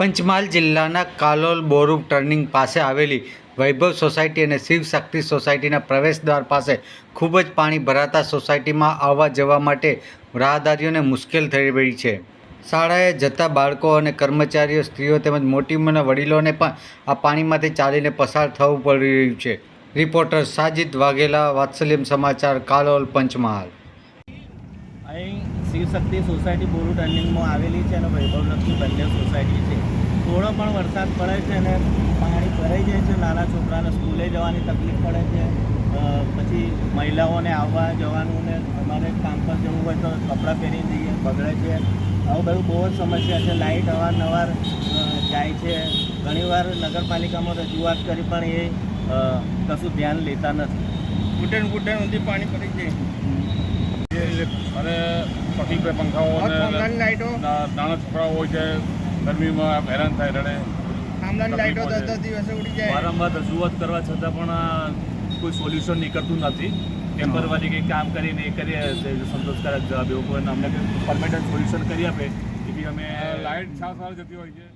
પંચમહાલ જિલ્લાના કાલોલ બોરુબ ટર્નિંગ પાસે આવેલી વૈભવ સોસાયટી અને શિવ શક્તિ સોસાયટીના પ્રવેશદ્વાર પાસે ખૂબ જ પાણી ભરાતા સોસાયટીમાં આવવા જવા માટે રાહદારીઓને મુશ્કેલ થઈ રહી છે. શાળાએ જતા બાળકો અને કર્મચારીઓ, સ્ત્રીઓ તેમજ મોટી ઉંમરના વડીલોને પણ આ પાણીમાંથી ચાલીને પસાર થવું પડી રહ્યું છે. રિપોર્ટર સાજિદ વાઘેલા, વાત્સલ્યમ સમાચાર, કાલોલ, પંચમહાલ. અહીં શિવશક્તિ સોસાયટી બોરુ ટર્નિંગમાં આવેલી છે અને વૈભવલક્ષ્મી બંને સોસાયટી છે. થોડો પણ વરસાદ પડે છે અને પાણી ભરાઈ જાય છે નાના છોકરાને સ્કૂલે જવાની તકલીફ પડે છે પછી મહિલાઓને આવવા જવાનું ને અમારે કામ પર જવું હોય તો કપડાં પહેરી જઈએ બગડે છે. આવું બધું બહુ જ સમસ્યા છે. લાઇટ અવારનવાર જાય છે. ઘણીવાર નગરપાલિકામાં રજૂઆત કરી પણ એ કશું ધ્યાન લેતા નથી. ઘૂંટણ ઘૂંટણ સુધી પાણી પડી જાય. અને તકલીફ પંખાઓ નાના છોકરાઓ હોય છે ગરમીમાં હેરાન થાય રડે. થાંભલાની લાઈટો દસ દસ દિવસે ઉડી જાય. વારંવાર રજૂઆત કરવા છતાં પણ કોઈ સોલ્યુશન નીકળતું નથી. ટેમ્પરવાળી કંઈક કામ કરીને એ કરીએ સંતોષકારક જવાબ એવું કોઈ અમને કંઈક પરમેનન્ટ સોલ્યુશન કરી આપે એ બી અમે લાઇટ સાવ સાર જતી હોય છે.